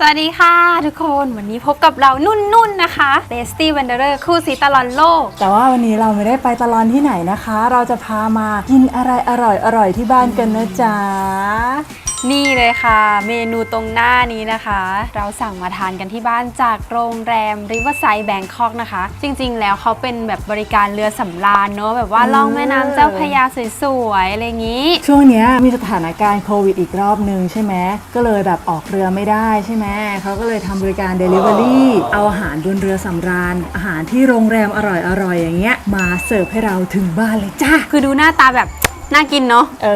สวัสดีค่ะทุกคนวันนี้พบกับเรานุ่นๆนนะคะ b e s t i e Wanderer คู่สีตลอนโลก แต่ว่าวันนี้เราไม่ได้ไปตลอนที่ไหนนะคะ เราจะพามากินอะไรอร่อยอร่อยๆที่บ้านกันนะจ๊ะนี่เลยค่ะ เมนูตรงหน้านี้นะคะ เราสั่งมาทานกันที่บ้านจากโรงแรม Riverside Bangkok นะคะ จริงๆ แล้วเขาเป็นแบบบริการเรือสำราญเนอะแบบว่าเออล่องแม่น้ำเจ้าพระยาสวยๆ อะไรอย่างนี้ ช่วงเนี้ยมีสถานการณ์โควิดอีกรอบหนึ่งใช่ไหมก็เลยแบบออกเรือไม่ได้ใช่ไหมเขาก็เลยทำบริการ Delivery เอาอาหารบนเรือสำราญ อาหารที่โรงแรมอร่อยๆอย่างเงี้ยมาเสิร์ฟให้เราถึงบ้านเลยจ้าคือดูหน้าตาแบบ น่ากินเนาะ เอ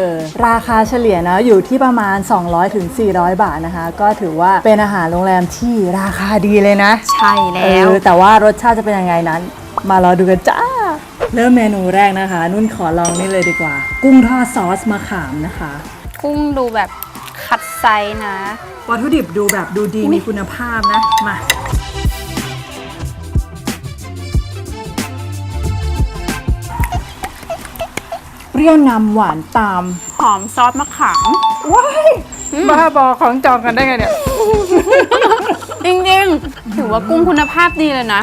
อ ราคาเฉลี่ยนะอยู่ที่ประมาณ200-400ถึง400 บาทนะคะ ก็ถือว่าเป็นอาหารโรงแรมที่ราคาดีเลยนะใช่เอแล้วอแต่ว่ารสชาติจะเป็นยังไงนั้น มารอดูกันจ้า เริ่มเมนูแรกนะคะ นุ่นขอลองนี่เลยดีกว่า กุ้งทอดซอสมะขามนะคะ กุ้งดูแบบคัดไซส์นะ วัตถุดิบดูแบบดูดีมีคุณภาพนะ มา รี้ยวนำหวานตามหอมซอสมะขาม ว้ายบ้าบอของจองกันได้ไงเนี่ย จริงๆ ถือว่ากุ้งคุณภาพดีเลยนะ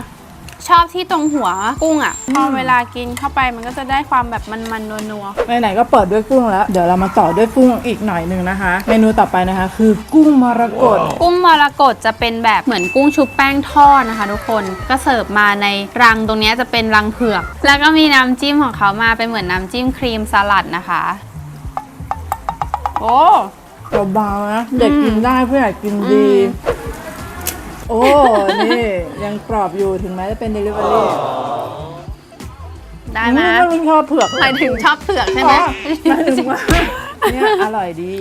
ชอบที่ตรงหัวกุ้งอะพอเวลากินเข้าไปมันก็จะได้ความแบบมันๆนัวไหนๆก็เปิดด้วยกุ้งแล้ว เดี๋ยวเรามาต่อด้วยกุ้งอีกหน่อยหนึ่งนะคะ เมนูต่อไปนะคะ คือกุ้งมรกตๆกุ้งมรกตจะเป็นแบบเหมือนกุ้งชุบแป้งทอดนะคะ ทุกคนก็เสิร์ฟมาในรังตรงเนี้ยจะเป็นรังเผือก แล้วก็มีน้ำจิ้มของเขามาเป็นเหมือนน้ำจิ้มครีมสลัดนะคะ โอ้เบาๆนะเด็กกินได้ผู้ใหญ่กินดี โอ้ นี่ ยังกรอบอยู่ถึงแม้จะเป็น Delivery ได้ไหมอืมันชอบเผือกหมายถึงชอบเผือกใช่ไหมอ๋อหมายถึงว่าเนี่ยอร่อยดี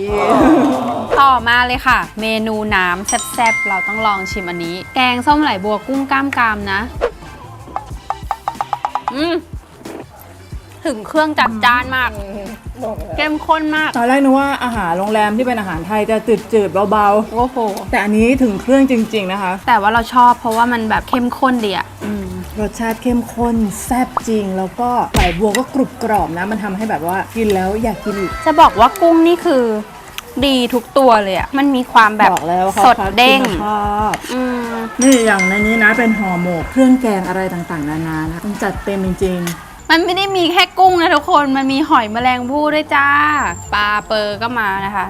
ต่อมาเลยค่ะ เมนูน้ำแซ่บๆ เราต้องลองชิมอันนี้ แกงส้มไหลบัวกุ้งกล้ามกรามนะ อืม ถึงเครื่องจัดจ้านมาก เข้มข้นมาก ตอนแรกนึกว่าอาหารโรงแรมที่เป็นอาหารไทยจะจืดๆเบาโอ้โห ๆ แต่อันนี้ถึงเครื่องจริง ๆ นะคะ แต่ว่าเราชอบเพราะว่ามันแบบเข้มข้นดีอะอืมรสชาติเข้มข้นแซ่บจริง แล้วก็ไหลบัวก็กรุบกรอบนะ มันทำให้แบบว่ากินแล้วอยากกินอีก จะบอกว่ากุ้งนี่คือ ดีทุกตัวเลยอะมันมีความแบบบอกแล้วเขาสดเด้งคุณภาพอืม นี่อย่างในนี้นะเป็นห่อหมกเครื่องแกงอะไรต่างๆนานานะมันจัดเต็มจริง มันไม่ได้มีแค่กุ้งนะทุกคน มันมีหอยแมลงภู่ด้วยจ้า ปลาเปอร์ก็มานะคะ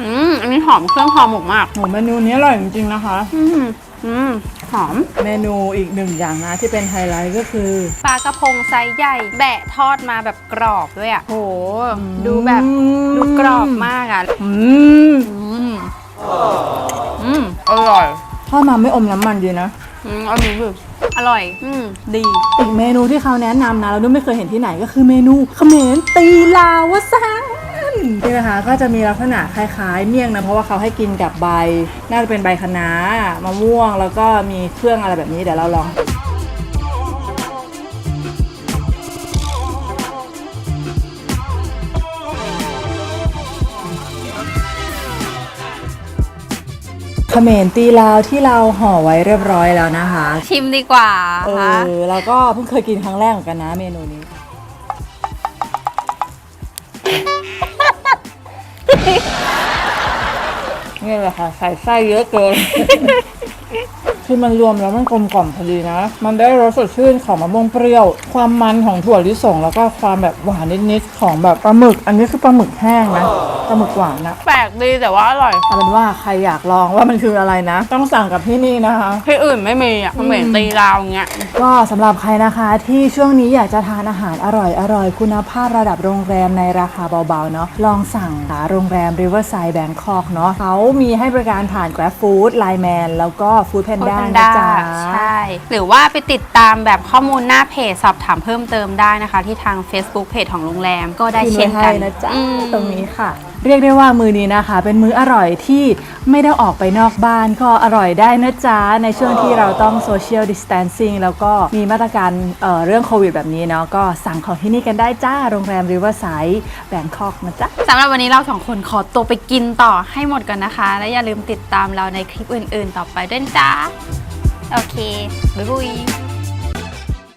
อืมอันนี้หอมเครื่องหอมหมกมากๆโหเมนูนี้อร่อยจริงๆนะคะ อืมอืมหอม เมนูอีกหนึ่งอย่างนะที่เป็นไฮไลท์ก็คือ ปลากระพงไซส์ใหญ่ แบะทอดมาแบบกรอบด้วยอะโห ดูแบบอืมดูกรอบมากอะอืมอืมอืมอร่อย ทอดมาไม่อมน้ำมันดีนะ อืมอร่อยแบบอร่อย อืมดี อีกเมนูที่เขาแนะนำนะเราดูไม่เคยเห็นที่ไหนก็คือเมนูเขมรตีลาวซานนี่นะคะก็จะมีลักษณะคล้ายๆ เมี่ยงนะเพราะว่าเขาให้กินกับใบ น่าจะเป็นใบคะน้ามะม่วง แล้วก็มีเครื่องอะไรแบบนี้เดี๋ยวเราลอง เขมรตีลาวที่เราห่อไว้เรียบร้อยแล้วนะคะชิมดีกว่าเอค่ะอแล้วก็เพิ่งเคยกินครั้งแรกเหมือนกันนะเมนูนี้ นี่แหละค่ะใส่ไส้เยอะเกินคือมันรวมแล้วมันกลมกล่อมพอดีนะ มันได้รสสดชื่นของมะม่วงเปรี้ยว ความมันของถั่วลิสงแล้วก็ความแบบหวานนิดๆของแบบปลาหมึก อันนี้คือปลาหมึกแห้งนะปลาหมึกหวานนะแปลกดีแต่ว่าอร่อย เอาเป็นว่าใครอยากลองว่ามันคืออะไรนะ ต้องสั่งกับที่นี่นะคะ ที่อื่นไม่มีอะมันเหมือนตีราวอย่างเงี้ย ก็สำหรับใครนะคะที่ช่วงนี้อยากจะทานอาหารอร่อยอร่อยคุณภาพระดับโรงแรมในราคาเบาๆเนาะลองสั่งหาโรงแรม Riverside Bangkok เนาะเขามีให้บริการผ่าน Grab Food Line Man แล้วก็ Food Panda นะจ๊ะ ใช่ หรือว่าไปติดตามแบบข้อมูลหน้าเพจสอบถามเพิ่มเติมได้นะคะ ที่ทาง Facebook เพจของโรงแรมก็ได้ขึ้นเช่ไว้นกัให้นนะจ๊ะอืมตรงนี้ค่ะ เรียกได้ว่ามือนี้นะคะ เป็นมืออร่อยที่ไม่ได้ออกไปนอกบ้านก็อร่อยได้นะจ๊ะ ในช่วงที่เราต้อง social distancing แล้วก็มีมาตรการเอ่อเรื่องโควิดแบบนี้เนาะก็สั่งของที่นี่กันได้จ้า โรงแรม Riverside Bangkok นะจ๊ะ สำหรับวันนี้เราสองคนขอตัวไปกินต่อให้หมดกันนะคะ และอย่าลืมติดตามเราในคลิปอื่นๆ ต่อไปด้วยนะจ้าโอเค บ๊ายบาย